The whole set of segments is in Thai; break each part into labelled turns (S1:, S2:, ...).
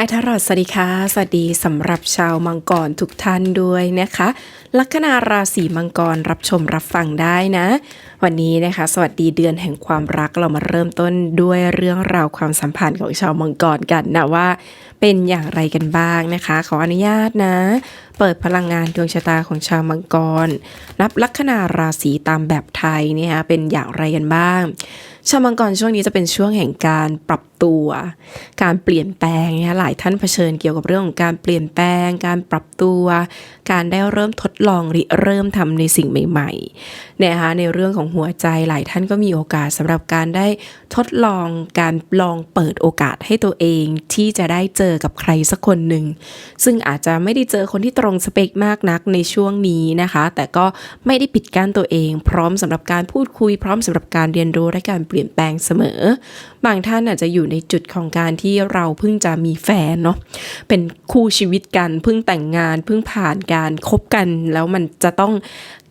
S1: ายทารอดสวัสดีค่ะ สวัสดีสำหรับชาวมังกรทุกท่านด้วยนะคะ ลัคนาราศีมังกรรับชมรับฟังได้นะ วันนี้นะคะ สวัสดีเดือนแห่งความรักเรามาเริ่มต้นด้วยเรื่องราวความสัมพันธ์ของชาวมังกรกันนะว่า เป็นอย่างไรกันบ้างนะคะ ขออนุญาตนะ เปิดพลังงานดวงชะตาของชาวมังกรนับลัคนาราศีตามแบบไทยเนี่ยนะเป็นอย่างไรกันบ้าง ชาวมังกรช่วงนี้จะเป็นช่วงแห่งการปรับตัว การเปลี่ยนแปลงเนะคะหลายท่านเผชิญเกี่ยวกับเรื่องของการเปลี่ยนแปลง การปรับตัว การได้เริ่มทดลองริเริ่มทำในสิ่งใหม่ๆนะคะในเรื่องของหัวใจหลายท่านก็มีโอกาสสำหรับการได้ทดลองการลองเปิดโอกาสให้ตัวเองที่จะได้เจอกับใครสักคนหนึ่งซึ่งอาจจะไม่ได้เจอคนที่ตรงสเปคมากนักในช่วงนี้นะคะ แต่ก็ไม่ได้ปิดกั้นตัวเอง พร้อมสำหรับการพูดคุย พร้อมสำหรับการเรียนรู้และการเปลี่ยนแปลงเสมอ บางท่านอาจจะอยู่ในจุดของการที่เราเพิ่งจะมีแฟนเนาะเป็นคู่ชีวิตกันเพิ่งแต่งงาน เพิ่งผ่านการคบกัน แล้วมันจะต้อง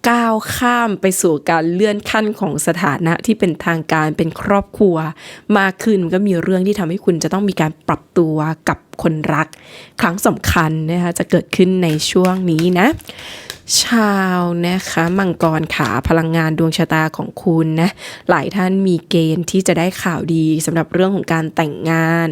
S1: ก้าวข้ามไปสู่การเลื่อนขั้นของสถานะที่เป็นทางการเป็นครอบครัว มากขึ้นก็มีเรื่องที่ทำให้คุณจะต้องมีการปรับตัวกับ คนรัก ครั้งสำคัญนะคะจะเกิดขึ้นในช่วงนี้นะ ชาวนะคะมังกรขาพลังงานดวงชะตาของคุณนะหลายท่านมีเกณฑ์ที่จะได้ข่าวดีสำหรับเรื่องของการแต่งงาน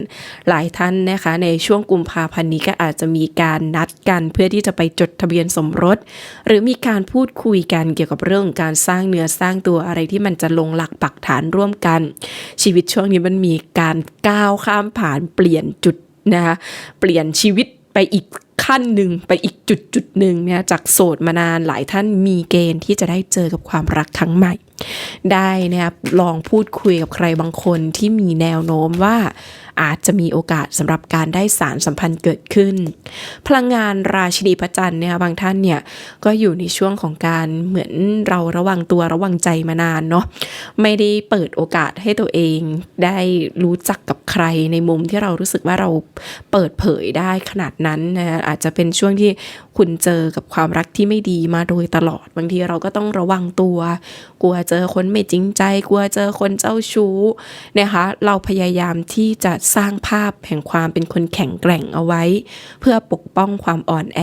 S1: หลายท่านนะคะในช่วงกุมภาพันธ์นี้ก็อาจจะมีการนัดกันเพื่อที่จะไปจดทะเบียนสมรส หรือมีการพูดคุยกันเกี่ยวกับเรื่องของการสร้างเนื้อสร้างตัวอะไรที่มันจะลงหลักปักฐานร่วมกัน ชีวิตช่วงนี้มันมีการก้าวข้ามผ่านเปลี่ยนจุด นะคะเปลี่ยนชีวิตไปอีกขั้นหนึ่งไปอีกจุดจุดหนึ่งเนี่ยจากโสดมานานหลายท่านมีเกณฑ์ที่จะได้เจอกับความรักครั้งใหม่ ได้นะครับลองพูดคุยกับใครบางคนที่มีแนวโน้มว่าอาจจะมีโอกาสสำหรับการได้สารสัมพันธ์เกิดขึ้น พลังงานราชินีพระจันทร์เนี่ยบางท่านเนี่ยก็อยู่ในช่วงของการเหมือนเราระวังตัวระวังใจมานานเนาะไม่ได้เปิดโอกาสให้ตัวเองได้รู้จักกับใครในมุมที่เรารู้สึกว่าเราเปิดเผยได้ขนาดนั้นนะอาจจะเป็นช่วงที่คุณเจอกับความรักที่ไม่ดีมาโดยตลอดบางทีเราก็ต้องระวังตัว กลัวเจอคนไม่จริงใจ กลัวเจอคนเจ้าชู้นะคะ เราพยายามที่จะสร้างภาพแห่งความเป็นคนแข็งแกร่งเอาไว้ เพื่อปกป้องความอ่อนแอ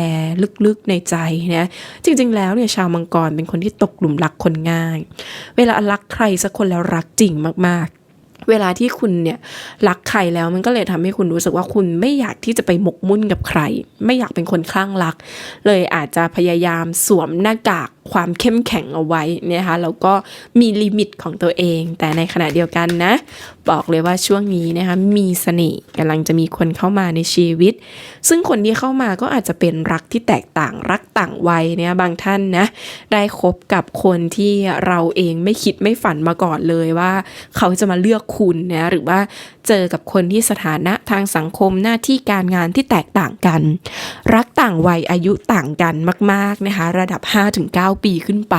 S1: ลึกๆในใจนะจริงๆแล้วเนี่ยชาวมังกรเป็นคนที่ตกหลุมรักคนง่าย เวลารักใครสักคนแล้วรักจริงมากๆเวลาที่คุณเนี่ยรักใครแล้วมันก็เลยทำให้คุณรู้สึกว่าคุณไม่อยากที่จะไปหมกมุ่นกับใคร ไม่อยากเป็นคนคลั่งรัก เลยอาจจะพยายามสวมหน้ากาก ความเข้มแข็งเอาไว้นะคะแล้วก็มีลิมิตของตัวเอง แต่ในขณะเดียวกันนะ บอกเลยว่าช่วงนี้นะคะมีเสน่ห์กำลังจะมีคนเข้ามาในชีวิต ซึ่งคนที่เข้ามาก็อาจจะเป็นรักที่แตกต่างรักต่างวัยเนี่ยบางท่านนะได้คบกับคนที่เราเองไม่คิดไม่ฝันมาก่อนเลยว่า เขาจะมาเลือกคุณนะหรือว่า เจอกับคนที่สถานะทางสังคมหน้าที่การงานที่แตกต่างกัน รักต่างวัยอายุต่างกันมากๆนะคะ ระดับ 5-9 ปีขึ้นไป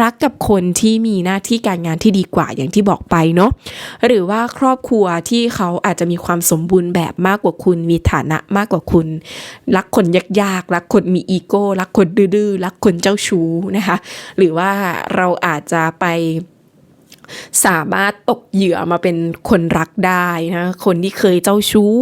S1: รักกับคนที่มีหน้าที่การงานที่ดีกว่าอย่างที่บอกไปเนาะหรือว่าครอบครัวที่เขาอาจจะมีความสมบูรณ์แบบมากกว่าคุณ มีฐานะมากกว่าคุณ รักคนยากๆรักคนมีอีโก้รักคนดื้อๆรักคนเจ้าชู้นะคะ หรือว่าเราอาจจะไป สามารถตกเหยื่อมาเป็นคนรักได้นะ คนที่เคยเจ้าชู้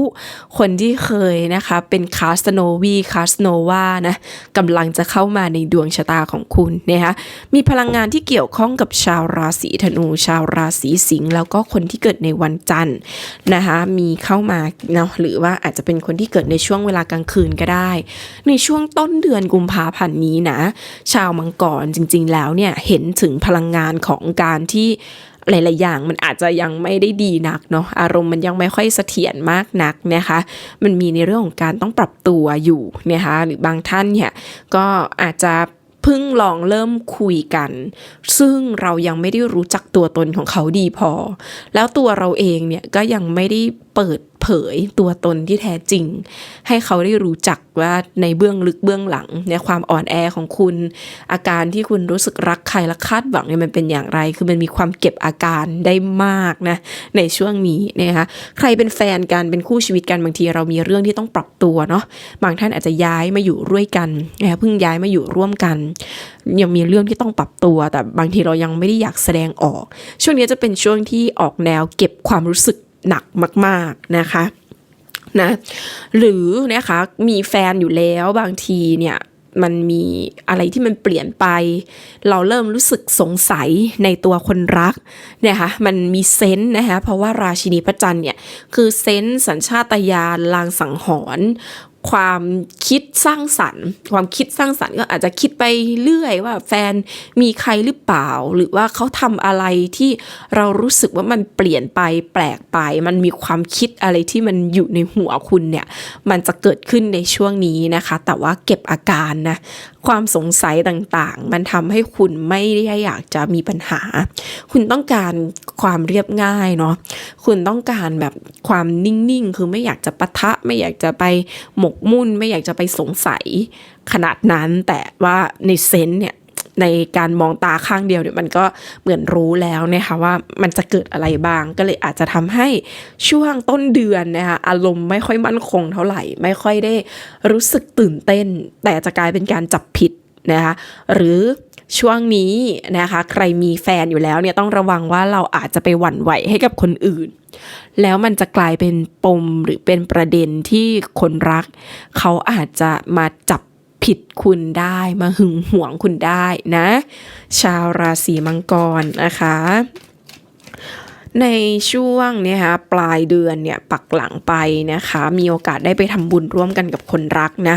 S1: คนที่เคยนะคะเป็นคาสโนวีคาสโนวานะกำลังจะเข้ามาในดวงชะตาของคุณนะคะมีพลังงานที่เกี่ยวข้องกับชาวราศีธนู ชาวราศีสิงห์แล้วก็คนที่เกิดในวันจันทร์นะคะมีเข้ามาเนาะหรือว่าอาจจะเป็นคนที่เกิดในช่วงเวลากลางคืนก็ได้ ในช่วงต้นเดือนกุมภาพันธ์นี้นะชาวมังกรจริง ๆ แล้วเนี่ยเห็นถึงพลังงานของการที่ หลาย ๆ อย่างมันอาจจะยังไม่ได้ดีนักเนาะอารมณ์มันยังไม่ค่อยเสถียรมากนักนะคะ มันมีในเรื่องของการต้องปรับตัวอยู่นะคะหรือบางท่านเนี่ยก็อาจจะเพิ่งลองเริ่มคุยกัน ซึ่งเรายังไม่ได้รู้จักตัวตนของเขาดีพอ แล้วตัวเราเองเนี่ยก็ยังไม่ได้เปิดเผยตัวตนที่แท้จริง ให้เขาได้รู้จักว่าในเบื้องลึกเบื้องหลังในความอ่อนแอของคุณ อาการที่คุณรู้สึกรักใครและคาดหวังเนี่ยมันเป็นอย่างไร คือมันมีความเก็บอาการได้มากนะในช่วงนี้นะคะใครเป็นแฟนกันเป็นคู่ชีวิตกันบางทีเรามีเรื่องที่ต้องปรับตัวเนาะบางท่านอาจจะย้ายมาอยู่ร่วยกันนะคะเพิ่งย้ายมาอยู่ร่วมกัน ยังมีเรื่องที่ต้องปรับตัว แต่บางทีเรายังไม่ได้อยากแสดงออก ช่วงนี้จะเป็นช่วงที่ออกแนวเก็บความรู้สึก หนักมาก ๆนะคะนะหรือนะคะมีแฟนอยู่แล้วบางทีเนี่ยมันมีอะไรที่มันเปลี่ยนไป เราเริ่มรู้สึกสงสัยในตัวคนรักนะคะมันมีเซนส์นะคะเพราะว่าราชินีพระจันทร์เนี่ยคือเซนส์สัญชาตญาณลางสังหรณ์ ความคิดสร้างสรรค์ ความคิดสร้างสรรค์ก็อาจจะคิดไปเรื่อยว่าแฟนมีใครหรือเปล่า หรือว่าเขาทำอะไรที่เรารู้สึกว่ามันเปลี่ยนไปแปลกไป มันมีความคิดอะไรที่มันอยู่ในหัวคุณเนี่ย มันจะเกิดขึ้นในช่วงนี้นะคะ แต่ว่าเก็บอาการนะความสงสัยต่างๆ มันทำให้คุณไม่ได้อยากจะมีปัญหา คุณต้องการความเรียบง่ายเนาะคุณต้องการแบบความนิ่งๆ คือไม่อยากจะปะทะไม่อยากจะไปหมกมุ่นไม่อยากจะไปสงสัยขนาดนั้น แต่ว่าในเซนส์เนี่ยในการมองตาข้างเดียวเนี่ยมันก็เหมือนรู้แล้วนะคะว่ามันจะเกิดอะไรบ้างก็เลยอาจจะทำให้ช่วงต้นเดือนนะคะอารมณ์ไม่ค่อยมั่นคงเท่าไหร่ ไม่ค่อยได้รู้สึกตื่นเต้น แต่จะกลายเป็นการจับผิดนะคะหรือช่วงนี้นะคะ ใครมีแฟนอยู่แล้วเนี่ยต้องระวังว่าเราอาจจะไปหวั่นไหวให้กับคนอื่น แล้วมันจะกลายเป็นปมหรือเป็นประเด็นที่คนรัก เขาอาจจะมาจับผิดคุณได้มาหึงหวงคุณได้นะ ชาวราศีมังกรนะคะ ในช่วงเนี่ยคะปลายเดือนเนี่ยปักหลังไปนะคะ มีโอกาสได้ไปทำบุญร่วมกันกับคนรักนะ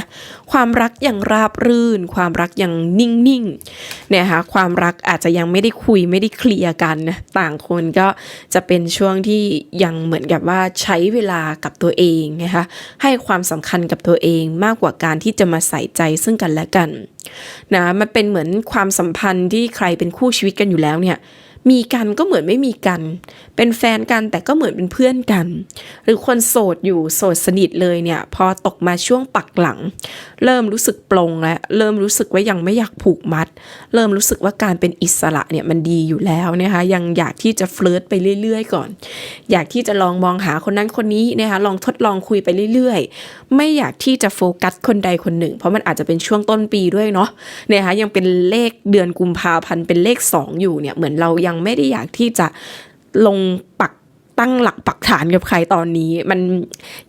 S1: ความรักยังราบรื่น ความรักยังนิ่งๆเนี่ยคะความรักอาจจะยังไม่ได้คุยไม่ได้เคลียร์กันนะต่างคนก็จะเป็นช่วงที่ยังเหมือนกับว่าใช้เวลากับตัวเองนะคะให้ความสำคัญกับตัวเองมากกว่าการที่จะมาใส่ใจซึ่งกันและกันนะมันเป็นเหมือนความสัมพันธ์ที่ใครเป็นคู่ชีวิตกันอยู่แล้วเนี่ย มีกันก็เหมือนไม่มีกัน เป็นแฟนกันแต่ก็เหมือนเป็นเพื่อนกัน หรือคนโสดอยู่โสดสนิทเลยเนี่ย พอตกมาช่วงปักหลัง เริ่มรู้สึกปลงแล้วเริ่มรู้สึกว่ายังไม่อยากผูกมัด เริ่มรู้สึกว่าการเป็นอิสระเนี่ยมันดีอยู่แล้วนะคะยังอยากที่จะเฟลิร์ตไปเรื่อย ๆ ก่อน อยากที่จะลองมองหาคนนั้นคนนี้นะคะลองทดลองคุยไปเรื่อยๆ ไม่อยากที่จะโฟกัสคนใดคนหนึ่ง เพราะมันอาจจะเป็นช่วงต้นปีด้วยเนาะนะคะยังเป็นเลขเดือนกุมภาพันธ์เป็นเลข 2 อยู่เนี่ยเหมือนเรายังไม่ได้อยากที่จะลงปักตั้งหลักปักฐานกับใครตอนนี้ มัน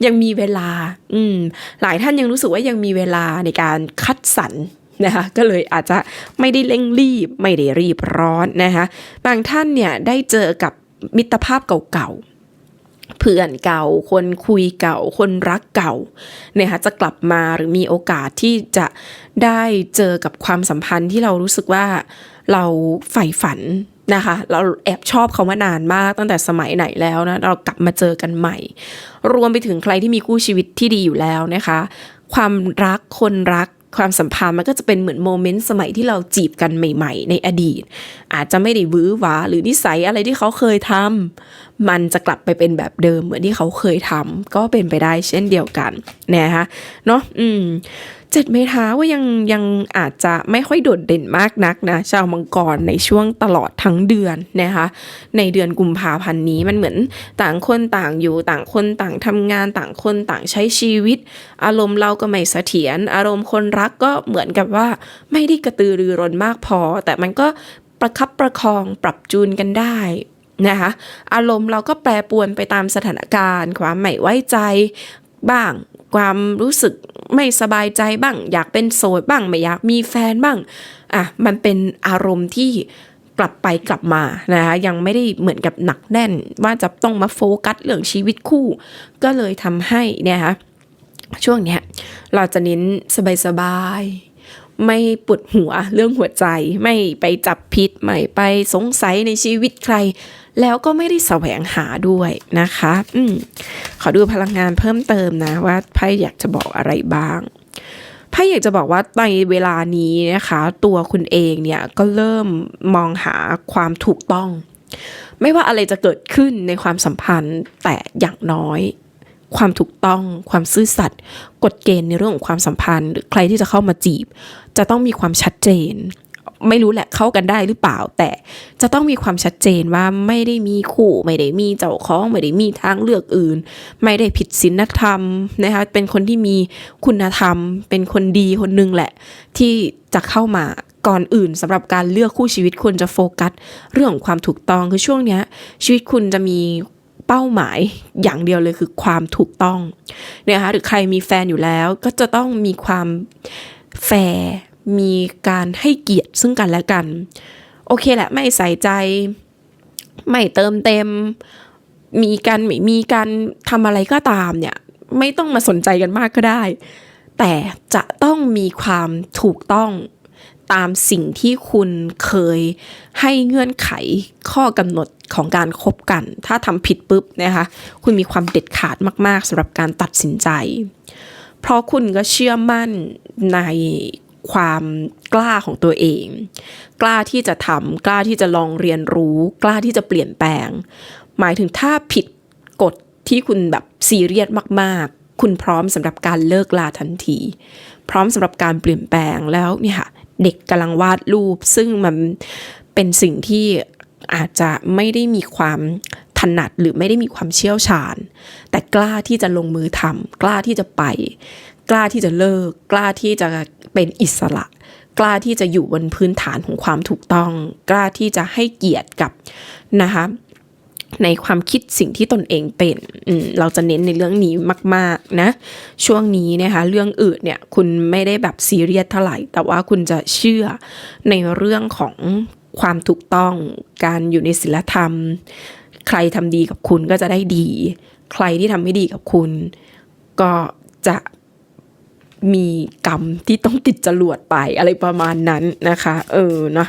S1: ยังมีเวลา อืม หลายท่านยังรู้สึกว่ายังมีเวลาในการคัดสรรนะคะก็เลยอาจจะไม่ได้เร่งรีบ ไม่ได้รีบร้อนนะคะบางท่านเนี่ยได้เจอกับมิตรภาพเก่าๆ พื่อนเก่า คนคุยเก่า คนรักเก่านะคะจะกลับมาหรือมีโอกาสที่จะได้เจอกับความสัมพันธ์ที่เรารู้สึกว่าเราใฝ่ฝันนะคะ เราแอบชอบเขามานานมากตั้งแต่สมัยไหนแล้วนะเรากลับมาเจอกันใหม่ รวมไปถึงใครที่มีคู่ชีวิตที่ดีอยู่แล้วนะคะ ความรักคนรัก ความสัมพันธ์มันก็จะเป็นเหมือนโมเมนต์สมัยที่เราจีบกันใหม่ ๆ ในอดีต อาจจะไม่ได้วื้อวาหรือนิสัยอะไรที่เขาเคยทำมันจะกลับไปเป็นแบบเดิมเหมือนที่เขาเคยทำก็เป็นไปได้เช่นเดียวกันนะคะเนาะอืม เจ็ดเมษาว่ายังยังอาจจะไม่ค่อยโดดเด่นมากนักนะ ชาวมังกรในช่วงตลอดทั้งเดือนนะคะ ในเดือนกุมภาพันธ์นี้มันเหมือนต่างคนต่างอยู่ต่างคนต่างทำงานต่างคนต่างใช้ชีวิต อารมณ์เราก็ไม่เสถียรอารมณ์คนรักก็เหมือนกับว่าไม่ได้กระตือรือร้นมากพอ แต่มันก็ประคับประคองปรับจูนกันได้นะคะอารมณ์เราก็แปรปรวนไปตามสถานการณ์ ความไม่ไว้ใจบ้าง ความรู้สึกไม่สบายใจบ้าง อยากเป็นโสดบ้างไม่อยากมีแฟนบ้างอะมันเป็นอารมณ์ที่กลับไปกลับมานะคะยังไม่ได้เหมือนกับหนักแน่น ว่าจะต้องมาโฟกัสเรื่องชีวิตคู่ ก็เลยทำให้เนี่ยคะช่วงเนี้ยเราจะเน้นสบายๆไม่ปวดหัวเรื่องหัวใจ ไม่ไปจับผิดไม่ไปสงสัยในชีวิตใคร แล้วก็ไม่ได้แสวงหาด้วยนะคะ อืมขอดูพลังงานเพิ่มเติมนะว่าไพ่อยากจะบอกอะไรบ้างไพ่อยากจะบอกว่าในเวลานี้นะคะ ตัวคุณเองเนี่ยก็เริ่มมองหาความถูกต้อง ไม่ว่าอะไรจะเกิดขึ้นในความสัมพันธ์แต่อย่างน้อยความถูกต้องความซื่อสัตย์กฎเกณฑ์ในเรื่องของความสัมพันธ์ หรือใครที่จะเข้ามาจีบ จะต้องมีความชัดเจน ไม่รู้แหละเข้ากันได้หรือเปล่า แต่จะต้องมีความชัดเจนว่าไม่ได้มีคู่ไม่ได้มีเจ้าของไม่ได้มีทางเลือกอื่น ไม่ได้ผิดศีลธรรมนะคะเป็นคนที่มีคุณธรรม เป็นคนดีคนหนึงแหละ ที่จะเข้ามาก่อนอื่นสำหรับการเลือกคู่ชีวิตควรจะโฟกัส เรื่องของความถูกต้องคือช่วงเนี้ย ชีวิตคุณจะมีเป้าหมายอย่างเดียวเลยคือความถูกต้องนะคะหรือใครมีแฟนอยู่แล้วก็จะต้องมีความแฟร์ มีการให้เกียรติซึ่งกันและกัน โอเคแหละไม่ใส่ใจ ไม่เติมเต็ม มีการไม่มีการทำอะไรก็ตามเนี่ย ไม่ต้องมาสนใจกันมากก็ได้ แต่จะต้องมีความถูกต้องตามสิ่งที่คุณเคยให้เงื่อนไขข้อกำหนดของการคบกัน ถ้าทำผิดปุ๊บนะคะคุณมีความเด็ดขาดมาก ๆสำหรับการตัดสินใจ เพราะคุณก็เชื่อมั่นใน ความกล้าของตัวเอง กล้าที่จะทำกล้าที่จะลองเรียนรู้ กล้าที่จะเปลี่ยนแปลง หมายถึงถ้าผิดกฎที่คุณแบบซีเรียสมากๆ คุณพร้อมสำหรับการเลิกลาทันที พร้อมสำหรับการเปลี่ยนแปลงแล้วเนี่ยค่ะเด็กกำลังวาดรูป ซึ่งมันเป็นสิ่งที่อาจจะไม่ได้มีความถนัดหรือไม่ได้มีความเชี่ยวชาญ แต่กล้าที่จะลงมือทำกล้าที่จะไป กล้าที่จะเลิก กล้าที่จะ เป็นอิสระ กล้าที่จะอยู่บนพื้นฐานของความถูกต้อง กล้าที่จะให้เกียรติกับนะคะในความคิดสิ่งที่ตนเองเป็นเราจะเน้นในเรื่องนี้มาก ๆ นะ ช่วงนี้นะคะ เรื่องอื่นเนี่ย คุณไม่ได้แบบซีเรียสเท่าไหร่ แต่ว่าคุณจะเชื่อในเรื่องของความถูกต้อง การอยู่ในศีลธรรม ใครทำดีกับคุณก็จะได้ดี ใครที่ทำไม่ดีกับคุณ ก็จะ มีกรรมที่ต้องติดจรวดไปอะไรประมาณนั้นนะคะ เออเนาะ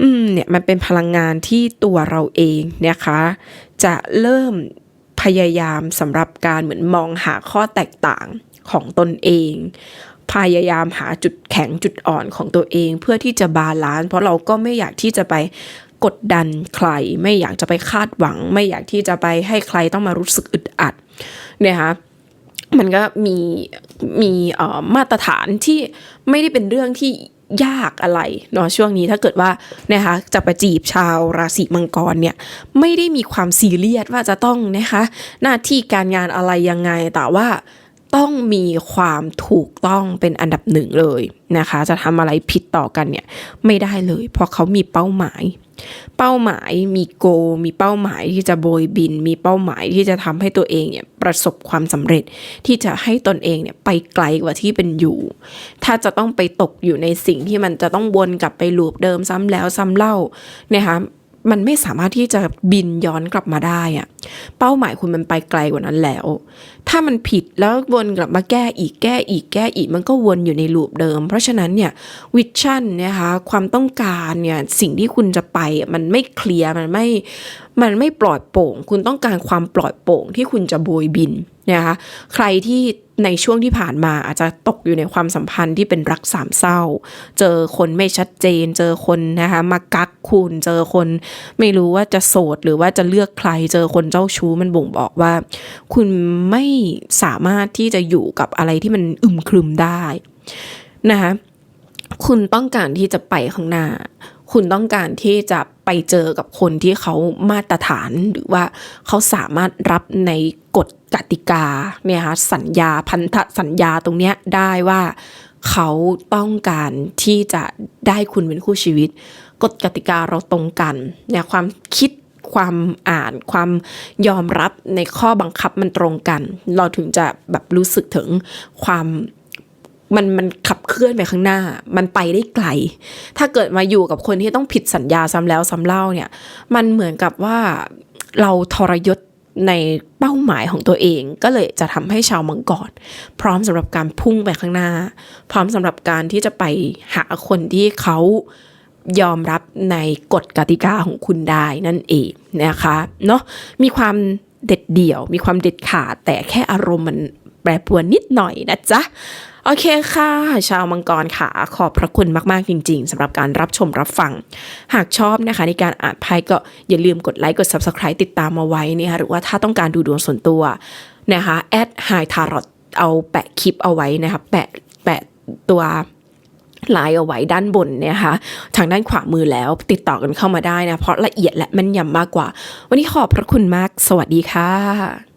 S1: อืมเนี่ยมันเป็นพลังงานที่ตัวเราเองนะคะ จะเริ่มพยายามสำหรับการเหมือนมองหาข้อแตกต่างของตนเอง พยายามหาจุดแข็งจุดอ่อนของตัวเอง เพื่อที่จะบาลานซ์เพราะเราก็ไม่อยากที่จะไปกดดันใคร ไม่อยากจะไปคาดหวัง ไม่อยากที่จะไปให้ใครต้องมารู้สึกอึดอัดเนี่ยคะ มันก็มีมีมาตรฐานที่ไม่ได้เป็นเรื่องที่ยากอะไรเนาะช่วงนี้ถ้าเกิดว่านะคะจะไปจีบชาวราศีมังกรเนี่ยไม่ได้มีความซีเรียสว่าจะต้องนะคะหน้าที่การงานอะไรยังไงแต่ว่าต้องมีความถูกต้องเป็นอันดับหนึ่งเลยนะคะ จะทำอะไรผิด ต่อกันเนี่ยไม่ได้เลยเพราะเขามีเป้าหมาย เป้าหมายมีโก มีเป้าหมายที่จะโบยบิน มีเป้าหมายที่จะทำให้ตัวเองเนี่ยประสบความสำเร็จที่จะให้ตนเองเนี่ยไปไกลกว่าที่เป็นอยู่ ถ้าจะต้องไปตกอยู่ในสิ่งที่มันจะต้องวนกลับไปลูปเดิมซ้ำแล้วซ้ำเล่านะคะ มันไม่สามารถที่จะบินย้อนกลับมาได้อะเป้าหมายคุณมันไปไกลกว่านั้นแล้ว ถ้ามันผิดแล้ววนกลับมาแก้อีกแก้อีกแก้อีกมันก็วนอยู่ในลูปเดิม เพราะฉะนั้นเนี่ยวิชั่นนะคะความต้องการเนี่ยสิ่งที่คุณจะไปมันไม่เคลียร์มันไม่มันไม่ปลอดโปร่ง คุณต้องการความปลอดโปร่งที่คุณจะโบยบินนะคะใครที่ ในช่วงที่ผ่านมาอาจจะตกอยู่ในความสัมพันธ์ที่เป็นรักสามเศร้า เจอคนไม่ชัดเจน เจอคนนะคะมากักคุณ เจอคนไม่รู้ว่าจะโสดหรือว่าจะเลือกใคร เจอคนเจ้าชู้มันบ่งบอกว่า คุณไม่สามารถที่จะอยู่กับอะไรที่มันอึมครึมได้นะคะคุณต้องการที่จะไปข้างหน้า คุณต้องการที่จะไปเจอกับคนที่เขามาตรฐานหรือว่าเขาสามารถรับในกฎ กติกาเนี่ยคะสัญญาพันธสัญญาตรงเนี้ยได้ว่าเขาต้องการที่จะได้คุณเป็นคู่ชีวิต กฎกติกาเราตรงกันเนี่ยความคิดความอ่านความยอมรับในข้อบังคับมันตรงกัน เราถึงจะแบบรู้สึกถึงความมันมันขับเคลื่อนไปข้างหน้า มันไปได้ไกล ถ้าเกิดมาอยู่กับคนที่ต้องผิดสัญญาซ้ำแล้วซ้ำเล่าเนี่ย มันเหมือนกับว่าเราทรยศ ในเป้าหมายของตัวเอง ก็เลยจะทำให้ชาวมังกรพร้อมสำหรับการพุ่งไปข้างหน้า พร้อมสำหรับการที่จะไปหาคนที่เขายอมรับในกฎกติกาของคุณได้นั่นเองนะคะเนาะมีความเด็ดเดี่ยว มีความเด็ดขาดแต่แค่อารมณ์มันแปรปรวนนิดหน่อยนะจ๊ะ โอเคค่ะ ชาวมังกรค่ะ ขอบพระคุณมาก ๆ จริง ๆสำหรับการรับชมรับฟัง หากชอบนะคะ ในการอ่านไพ่ก็อย่าลืมกดไลค์กด Subscribe ติดตามมาไว้นะคะหรือว่าถ้าต้องการดูดวงส่วนตัวนะคะแอดไฮทารอตเอาแปะคลิปเอาไว้นะคะแปะแปะตัวลายเอาไว้ด้านบนเนี่ยค่ะทางด้านขวามือแล้วติดต่อกันเข้ามาได้นะ เพราะละเอียดและแม่นยำมากกว่า วันนี้ขอบพระคุณมาก สวัสดีค่ะ